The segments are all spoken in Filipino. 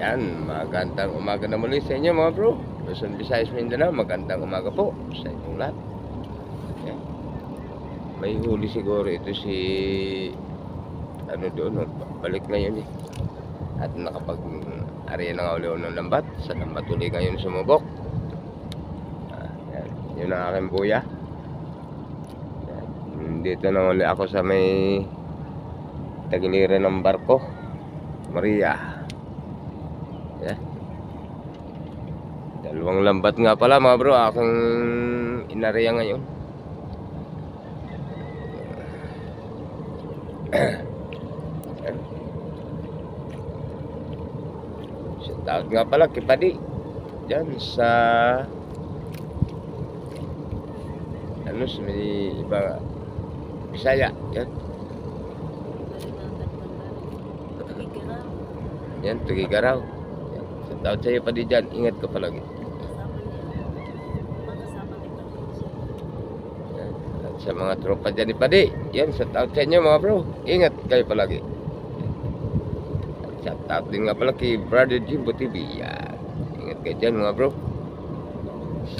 Yan, magandang umaga na muli sa inyo mga bro. Luzon, Visayas, Mindanao, magandang umaga po sa inyong lahat. Yan. May huli siguro ito si ano doon, balik na yun eh. At nakapag area na nga ulit ng lambat. Sa lambat uli ngayon sumubok. Ah, yan. Yun ang aking buya. Yan. Dito na uli ako sa may tagiliran ng barko. Maria. Dalawang lambat nga pala mga bro, aking inariya ngayon. Yan. Shout out nga pala kay Padi. Diyan sa ano sa may iba Bisaya. Yan. Yan, Tugigaraw. Yan. Shout out sa'yo Padi dyan. Ingat ka palagi. Sa mga tropa dyan ni Padi. Yan, shout out sa inyo mga bro. Ingat kayo palagi. Shout out din nga pala kay Brother Jimbo TV. Yan. Ingat kayo dyan mga bro.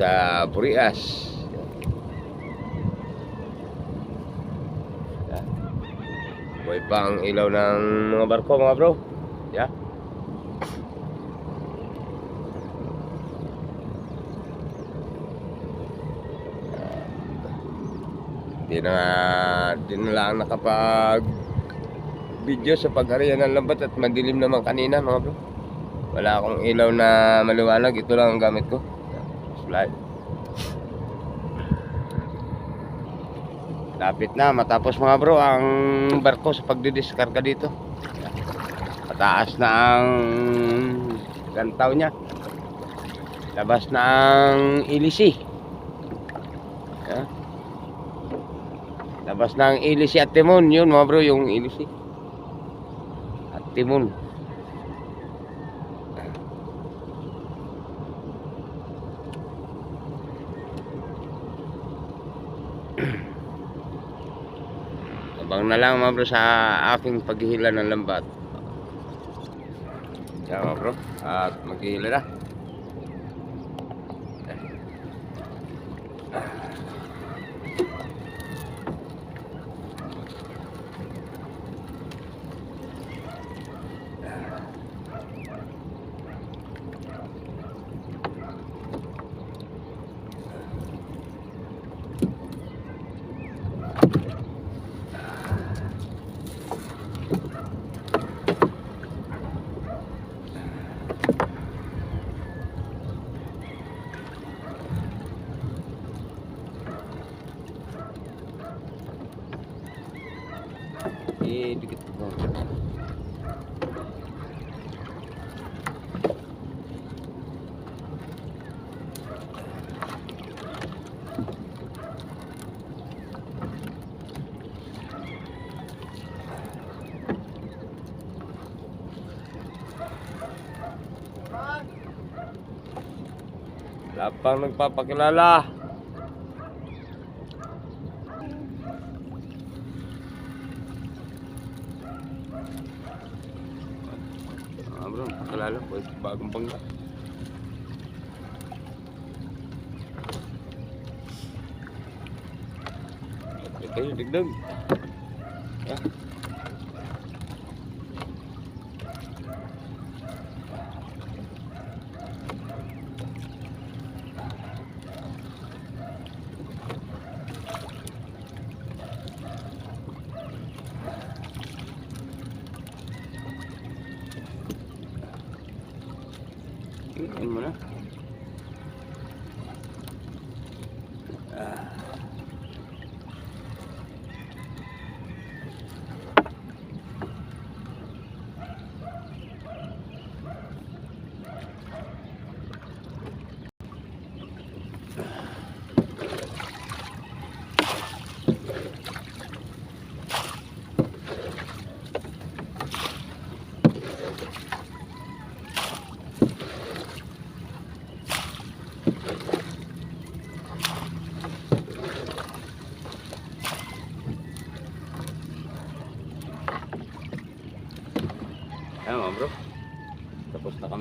Sa Burias. Buhay pa ang ilaw ng mga barko mga bro. Yeah. Di na di na lang nakapag video sa pagharian ng lambat at madilim naman kanina mga bro. Wala akong ilaw na maliwanag. Ito lang ang gamit ko. Slide. Lapit na matapos mga bro ang barko sa pagdidiskarga dito. Pataas na ang gantaw niya. Labas na ang ilisi. Labas na ang ilisi at timon. Yun mga bro, yung ilisi. At timon. Abang na lang mga bro sa aking paghihila ng lambat. Yan mga bro. At maghihila na. Eh, dikit ko. Wala pang nagpapakilala. Ah, bro, pakilala po. Bagong bangga. Kayo, digdag.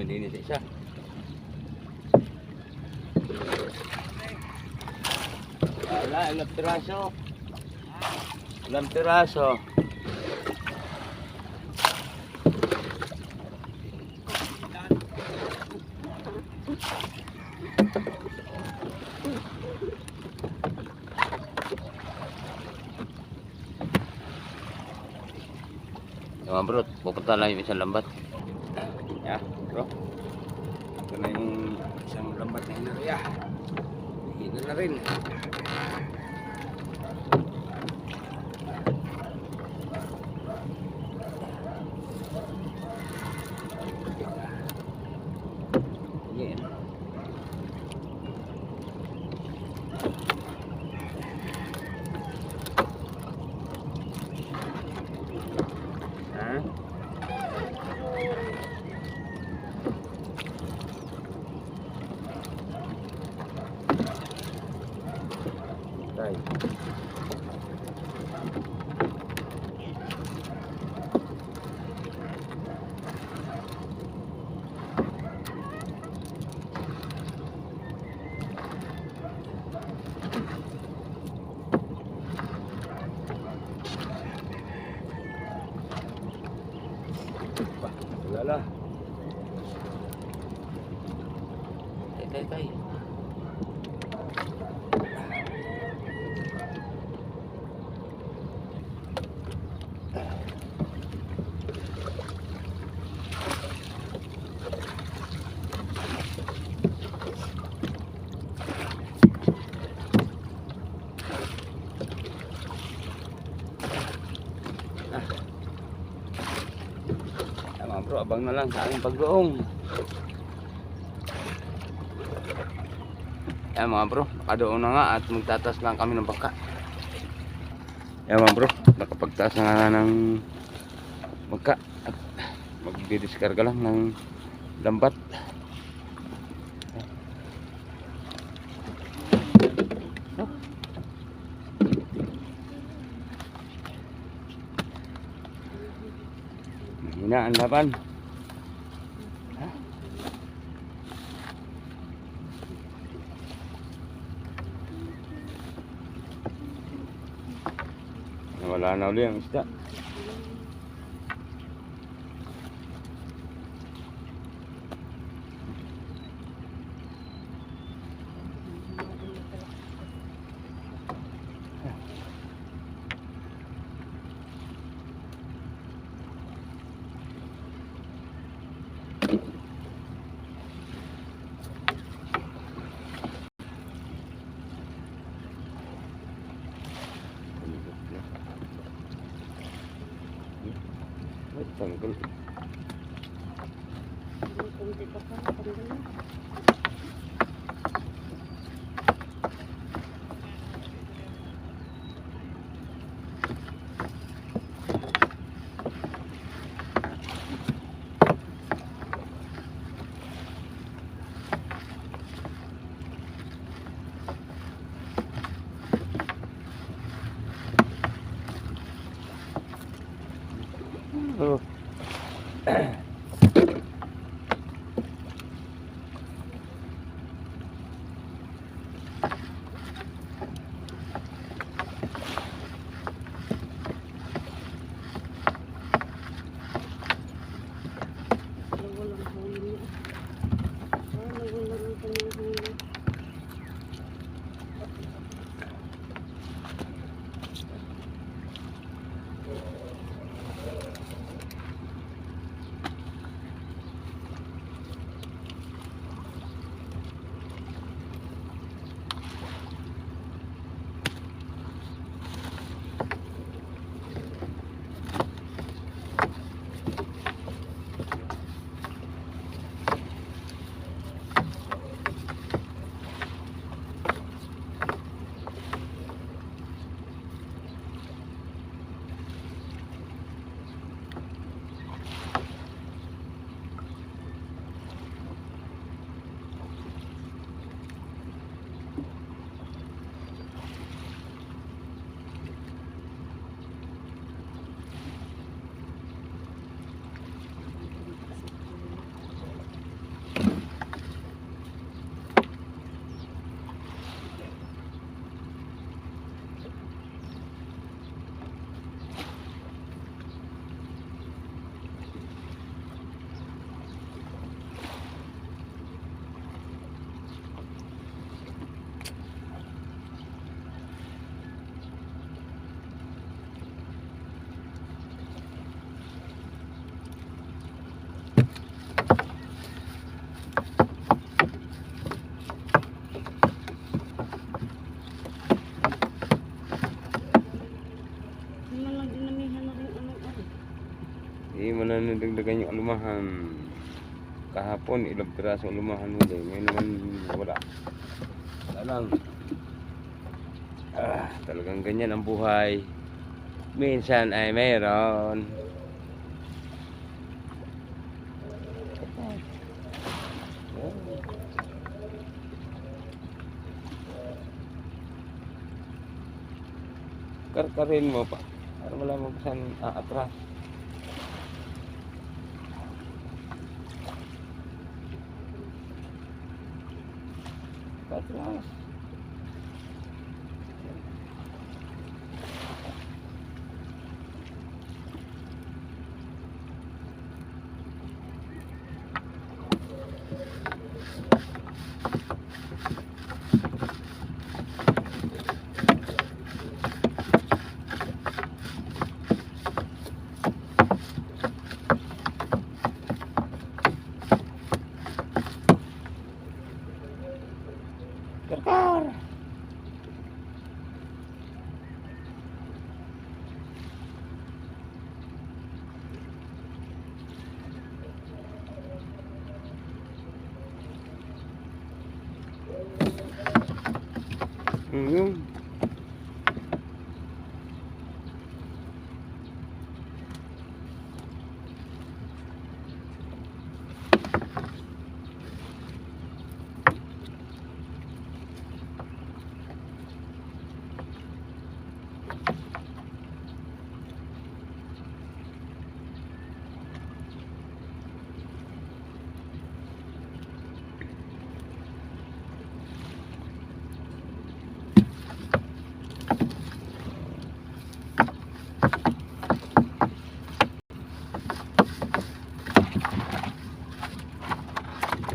Sa isa. Wala, ilang piraso. Ilang piraso. Yung bro, pupunta lang yung isang lambat. Ya, bro. Ito na yung isang lambat na hinarya. Hina na rin. Bro, abang na lang sa aming paggoong. Yan mga bro, nakadoon na nga at magtatas lang kami ng baka. Yan mga bro, nakapagtaas na nga ng baka at magdidiskarga lang ng lambat. Mahina ang laban. Wala na uli ang isda. Ay, dinagdagan yung alumahan. Kahapon, ilang piraso alumahan huli. Ngayon naman, wala. Wala lang. Ah, talagang ganyan ang buhay. Minsan ay mayroon. Karkarin mo pa. Para wala mo saan aatras. Atras. Wow. Mm.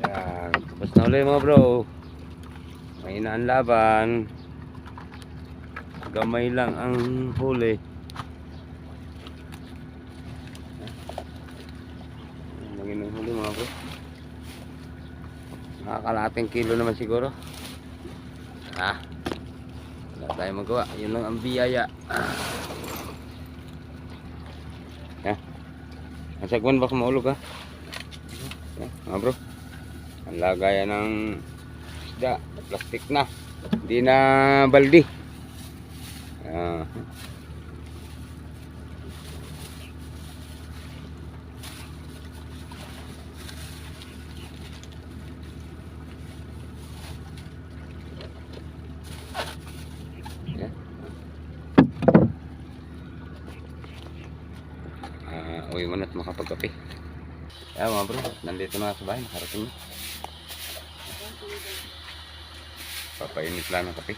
Yan. Ulit mga bro. May ang laban. Gamay lang ang huli. Lagi ng huli mga bro. Nakakalating kilo naman siguro. Ha? Wala tayong magawa. Yun lang ang biyaya. Ah. Ang sagwan baka maulog ha. Yan, mga bro. Ang lagayan ng isda, plastic na. Hindi na baldi. Ah, uwi mo na at makapagkape. Yan mga bro, nandito na sa bahay, nakarating na. Papainit lang ng kape.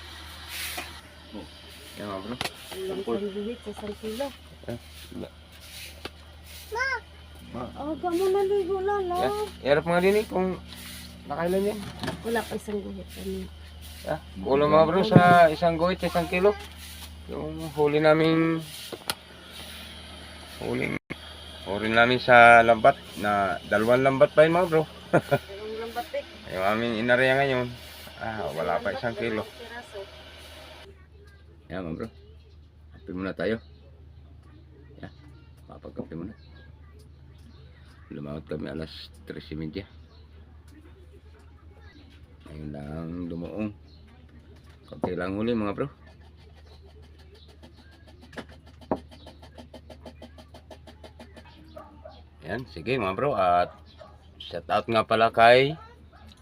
Yan mga bro. Ang sandwich sa isang kilo. Eh, wala. Aga mo naligo lala. Yan, yarap mga din eh kung nakailan yan. Wala pa isang guhit. Ano? Ah, ulo mga bro sa isang guhit, sa isang kilo. Yung huli namin huling huli namin sa lambat na dalawang lambat pa yun mga bro. Ang lambatik. Yung aming inarya ngayon, ah, wala pa isang kilo. Yan mga bro. Kape muna tayo. Yan. Papagkape muna. Lumawat kami alas 3.30. Ngayon lang dumuong. Kape lang huli mga bro. Yan, sige mga bro. At shout out nga pala kay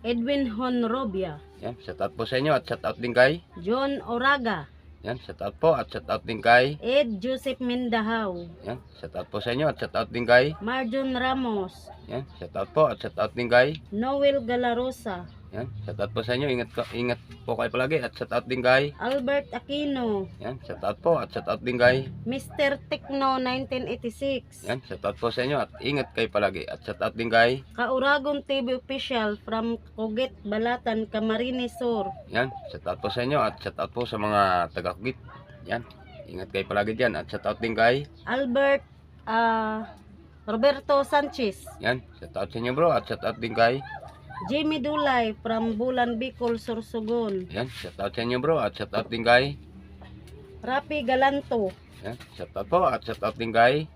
Edwin Honrobia. yan, shout out po sa inyo at shout out din kay John Oraga. yan, shout out po at shout out din kay Ed Joseph Mendahaw. yan, shout out po sa inyo at shout out din kay Marjon Ramos. Yan, shout out po at shout out din kay. Noel Galarosa. Yan, shout out po sa inyo. Ingat ingat po kayo palagi at shout out din kay. Albert Aquino. Yan, shout out po at shout out din kay. Mr. Tekno 1986. Yan, shout out po sa inyo at ingat kayo palagi at shout out din kay. Kauragon TV Official from Coget, Balatan, Camarines Sur. Yan, shout out po sa inyo at shout out po sa mga taga-kugit. Yan, ingat kayo palagi diyan at shout out din kay. Albert ah, Roberto Sanchez. Yan, shout out sa inyo bro at shout out din kay. Jimmy Dulay from Bulan Bicol, Sorsogon. Yan, shout out sa inyo bro at shout out din kay. Rapi Galanto. Yan, shout out po at shout out din kay.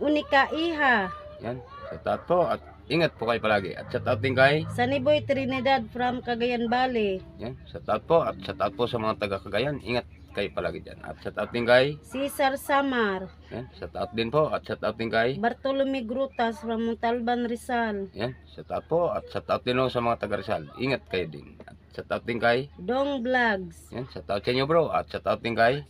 Unika Iha. Yan. Shout out po at ingat po kayo palagi. At shout out din kay Saniboy Trinidad from Cagayan Valley. yan. Shout out po at shout out po sa mga taga Cagayan. Ingat kayo palagi dyan. At shout out din kay Cesar Samar. yan. Shout out din po at shout out din kay Bartolome Grutas from Montalban, Rizal. yan. Shout out po at shout out din po sa mga taga Rizal. Ingat kayo din. At shout out din kay Dong Vlogs. yan. Shout out sa inyo bro. At shout out din kay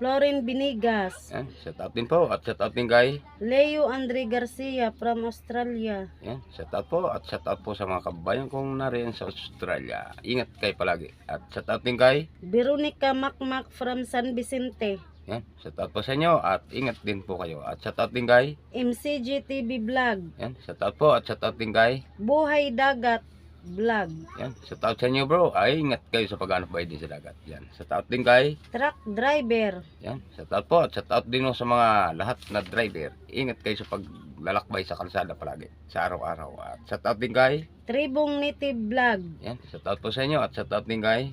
Florin Binigas. yan. Shout out din po at shout out din kay Leo Andre Garcia from Australia. Yan, shout out po at shout out po sa mga kababayan kong nariyan sa Australia. Ingat kayo palagi. At shout out din kay, Veronica Macmac from San Vicente. yan, shout out po sa inyo at ingat din po kayo. At shout out din kay, MCG TV Vlog. yan, shout out po at shout out din kay, Buhay Dagat Vlog. yan, shout out sa inyo bro. Ay, ingat kayo sa paghanap buhay din sa dagat. Yan, shout out din kay, Truck Driver. yan, shout out po at shout out din po sa mga lahat na driver. Ingat kayo sa paglalakbay sa kalsada palagi sa araw-araw. At shout out din kay, Tribong Native Vlog. yan, shout out po sa inyo at shout out din kay,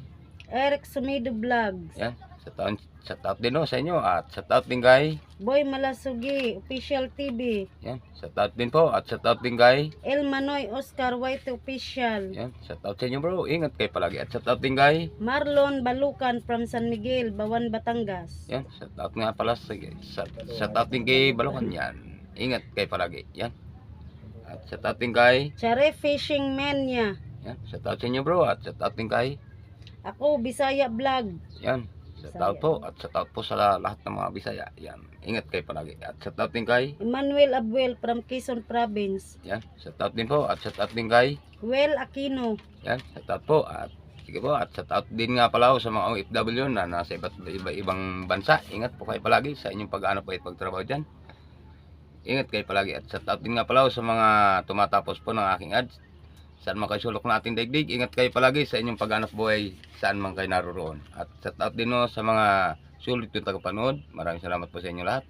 Eric Sumido Vlogs. yan, shout out, shout out din po sa inyo at shout out din kay, Boy Malasugi Official TV. Yan, shout out din po at shout out din kay. El Manoy Oscar White Official. Yan, shout out sa inyo bro. Ingat kayo palagi at shout out din kay. Marlon Balukan from San Miguel, Bawan, Batangas. Yan, shout out nga pala sa shout, shout out din kay Balokan yan. Ingat kayo palagi. Yan. At shout out din kay. Chare Fishing Mania. Yan, shout out sa inyo bro at shout out din kay. Ako, Bisaya Vlog. Yan, shout out po at shout out po sa lahat ng mga Bisaya. Yan, ingat kayo palagi. At shout out din kay. Emmanuel Abuel from Quezon Province. Yan, shout out din po at shout out din kay. Well Aquino. Yan, shout out po at sige po at shout out din nga pala sa mga OFW na nasa iba't iba ibang bansa. Ingat po kayo palagi sa inyong pag-ano po at pagtrabaho diyan. Ingat kayo palagi at shout out din nga pala sa mga tumatapos po ng aking ads. Saan man kayo sulok natin daigdig, ingat kayo palagi sa inyong paghanap buhay saan man kayo naroon. At shout out din no sa mga sulit yung tagapanood. Maraming salamat po sa inyo lahat.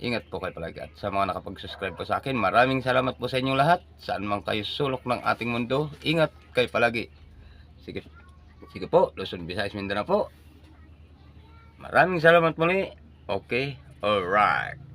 Ingat po kayo palagi. At sa mga nakapag-subscribe po sa akin, maraming salamat po sa inyong lahat. Saan man kayo sulok ng ating mundo, ingat kayo palagi. Sige, sige po, Luzon, Visayas, Mindanao po. Maraming salamat muli. Okay, alright.